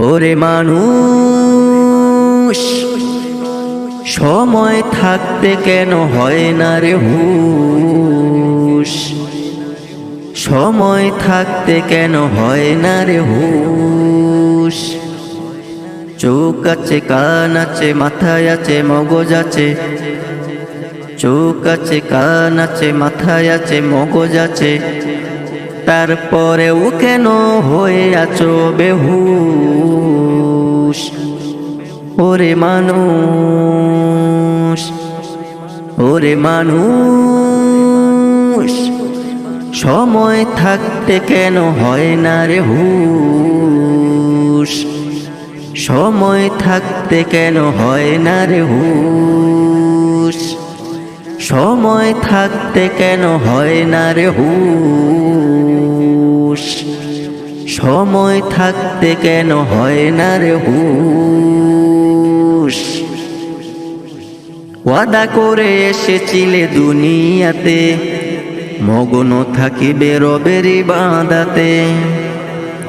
ওরে মানুষ, সময় থাকতে কেন হয় না রে হুশ? সময় থাকতে কেন হয় না রে হুশ? চোখ আছে, কান আছে, মাথায় আছে, মগজ আছে। চোখ আছে, কান আছে, মাথায় আছে, মগজ আছে। তারপরেও কেন হয়ে আছো বেহুশ? ওরে মানুষ ওরে মানুষ, সময় থাকতে কেন হয় না রে হুশ? সময় থাকতে কেন হয় না রে হুশ? সময় থাকতে কেন হয় না রে হুশ? সময় থাকতে কেন হয় না রে হুশ? ওয়াদা করে এসেছিলে দুনিয়াতে মগ্ন থাকিবে রবের বাঁধাতে।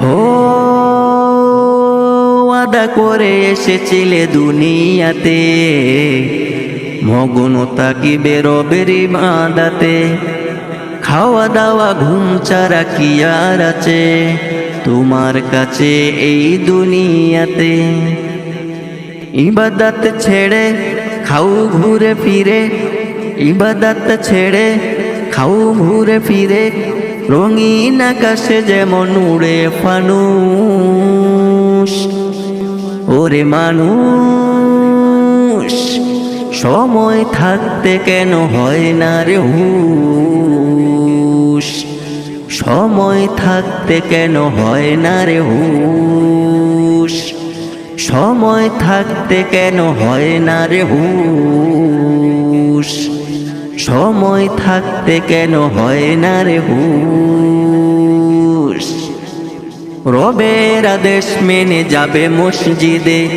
ও ওয়াদা করে এসেছিলে দুনিয়াতে মগ্ন থাকিবে রবের বাঁধাতে। খাওয়া দাওয়া ঘুম ছাড়া কি আর আছে? তোমার কাছে এই দুনিয়াতে ইবাদত ছেড়ে খাও ঘুরে ফিরে, ইবাদত ছেড়ে খাও ঘুরে ফিরে, রঙিন আকাশে যেমন উড়ে ফানুষ। ওরে মানুষ, সময় থাকতে কেন হয় না রে হুশ? সময় থাকতে কেন হয় না রে হুশ? সময় থাকতে কেন হয় না রে হুশ? সময় থাকতে কেন হয় না রে হুশ? রবের আদেশ মেনে যাবে মসজিদে,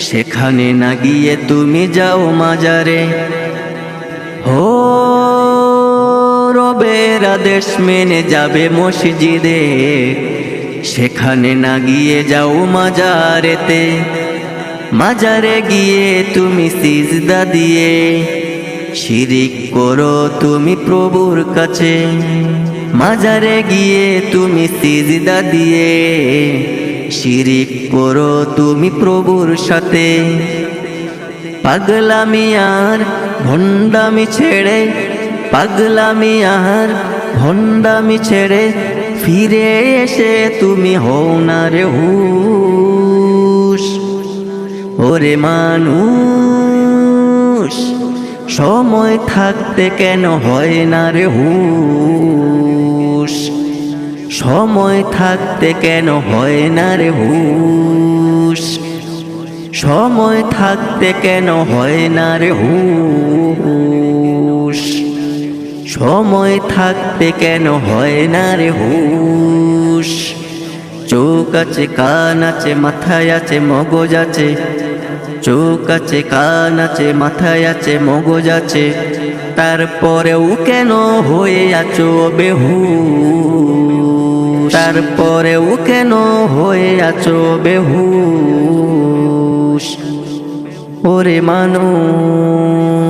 সেখানে না গিয়ে তুমি যাও মাজারে। রবের আদেশ মেনে যাবে মসজিদে। সেখানে না গিয়ে যাও মাজারেতে। মাজারে গিয়ে তুমি সিজদা দিয়ে। শিরিক করো তুমি প্রভুর কাছে। মাজারে গিয়ে তুমি সিজদা দিয়ে। শিরিক করো তুমি প্রভুর সাথে। পাগলামি আর ভণ্ডামি ছেড়ে পাগলামি আর ভণ্ডামি ছেড়ে ফিরে এসে তুমি হও না রে হুশ। ওরে মানুষ, সময় থাকতে কেন হয় না রে হুশ? সময় থাকতে কেন হয় না রে হুশ? সময় থাকতে কেন হয় না রে হুশ? সময় থাকতে কেন হয় না রে হুশ? চোখ আছে, কান আছে, মাথায় আছে, মগজ আছে। চোখ আছে, কান আছে, মাথায় আছে, মগজ আছে। তারপরেও কেন হয়ে আছো বেহু তারপরেও কেন হয়ে আছো বেহুশ? ওরে মানুষ।